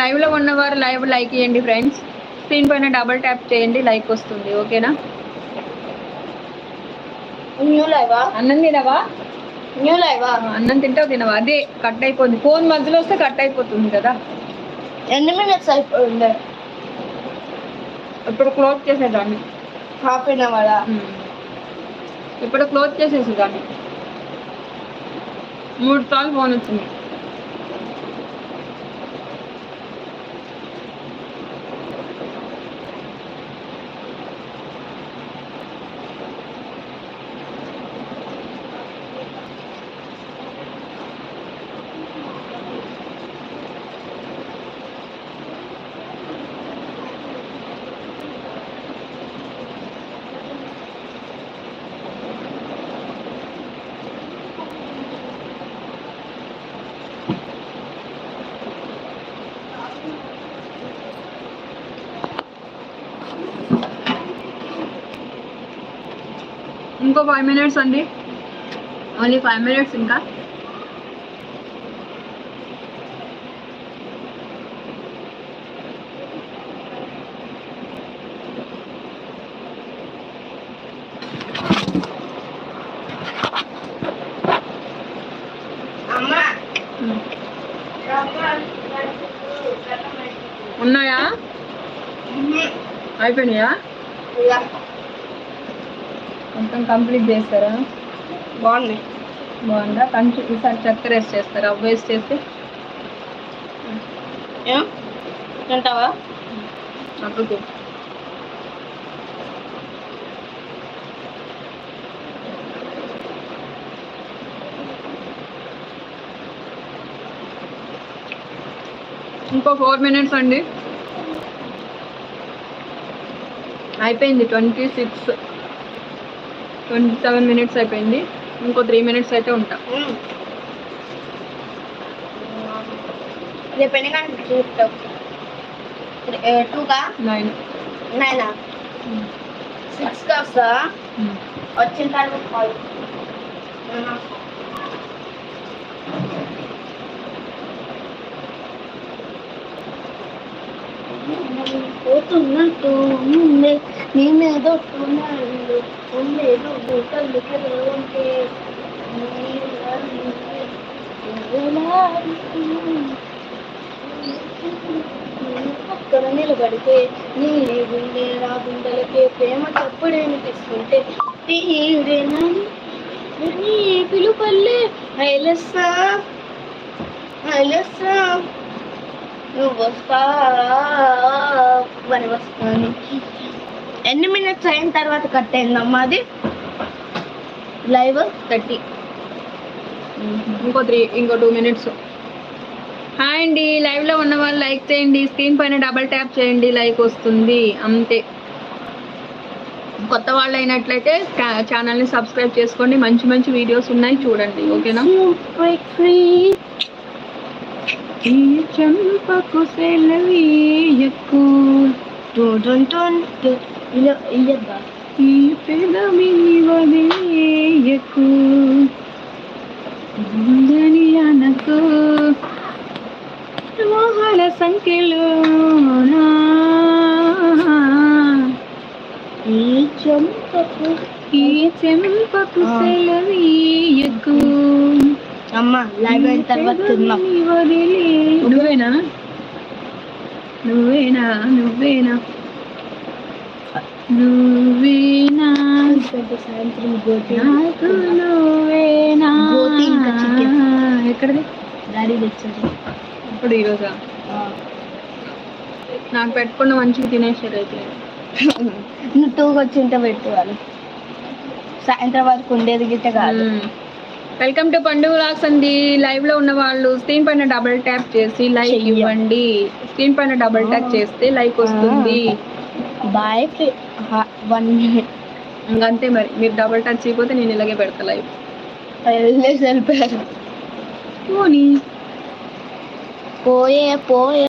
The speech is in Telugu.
లైవ్లో ఉన్నవారు లైవ్ లైక్ చేయండి ఫ్రెండ్స్ స్క్రీన్ పైన డబల్ ట్యాప్ చేయండి లైక్ వస్తుంది ఓకేనా న్యూ లైవా అన్నం తినవా? న్యూ లైవా అన్నం తింటావు తినవా? అదే కట్ అయిపోతుంది. ఫోన్ మధ్యలో వస్తే కట్ అయిపోతుంది కదా? ఎన్ని మినిట్స్ అయిపోయింది? ఇప్పుడు క్లోజ్ చేసేదాన్ని. హాఫ్ అన్ అవర్ ఇప్పుడు క్లోజ్ చేసేసేదాన్ని. మూడు సార్లు ఫోన్ వచ్చింది. ఇంకో ఫైవ్ మినిట్స్ అండి. ఓన్లీ ఫైవ్ మినిట్స్ ఇంకా. ఉన్నాయా? అయిపోయినాయా? మొత్తం కంప్లీట్ చేస్తారా? బాగున్నాయి బాగుందా? కంచి ఈసారి చక్కెర వేసి చేస్తారా? వేస్ట్ చేస్తే? ఏం? తింటావా? అప్పుడు ఇంకో ఫోర్ మినిట్స్ అండి. అయిపోయింది twenty six. Twenty seven minutes అయిపోయింది. ఇంకో త్రీ మినిట్స్ అయితే ఉంటా. రేపు ఎన్ని గంటలకు చూస్తావు టూకా నైన్. నైనా? సిక్స్కి వస్తా? వచ్చిన తర్వాత కాల్. పోతున్నట్టు ఉండే నీ మీద ఒట్టున్నాడు ఉండేదో బూటలు ఉంటే పక్కన నిలబడితే నీ గుండె నా గుండెలకే ప్రేమ తప్పుడే అనిపిస్తుంటే తీరేనా నీ పిలుపల్లే ఐలస్సా ఐలస్సా నువ్వు వస్తా అని వస్తాను. ఎన్ని మినిట్స్ అయిన తర్వాత కట్ అయిందమ్మా అది? Live thirty. ఇంకో త్రీ ఇంకో టూ మినిట్స్. హాయ్ అండి లైవ్లో ఉన్న వాళ్ళు లైక్ చేయండి స్క్రీన్ పైన డబల్ ట్యాప్ చేయండి లైక్ వస్తుంది అంతే. కొత్త వాళ్ళు అయినట్లయితే ఛానల్ని సబ్స్క్రైబ్ చేసుకోండి మంచి మంచి వీడియోస్ ఉన్నాయి చూడండి ఓకేనా? ఫ్రీ ఈ చెంపకు సెలవీయకు ఇయ్యద్దా ఈ పెదవిని వదిలేయకు ఉందని అనకు మోహల సంఖ్యలో ఈ చెంపకు ఈ చెంపకు. సెలవీయకు అమ్మ లైవ్ అయిన తర్వాత నువ్వేనా నువ్వేనా నువ్వేనా? నువ్వేనా? సాయంత్రం నాకు నువ్వేనా. ఎక్కడిది? డాడీ తెచ్చారు ఇప్పుడు ఈరోజా? నాకు పెట్టకుండా మంచిగా తినేసారు అయితే. నువ్వు టూకి వచ్చి ఉంటే పెట్టేవాళ్ళు సాయంత్రం వరకు ఉండేది గిట్ట కాదు. వెల్కమ్ టు పండుగ లాక్స్ అండి. లైవ్లో ఉన్న వాళ్ళు స్క్రీన్ పైన డబుల్ ట్యాప్ చేసి లైక్. ఇవ్వండి. స్క్రీన్ పైన డబుల్ ట్యాప్ చేస్తే లైక్ వస్తుంది. బాయ్ వన్ మినిట్ ఇంకంతే మరి. మీరు డబుల్ టచ్ చేయకపోతే నేను ఇలాగే పెడతా లైవ్ వెళ్ళేసి వెళ్ళిపోయారు పోనీ. పోయే పోయే.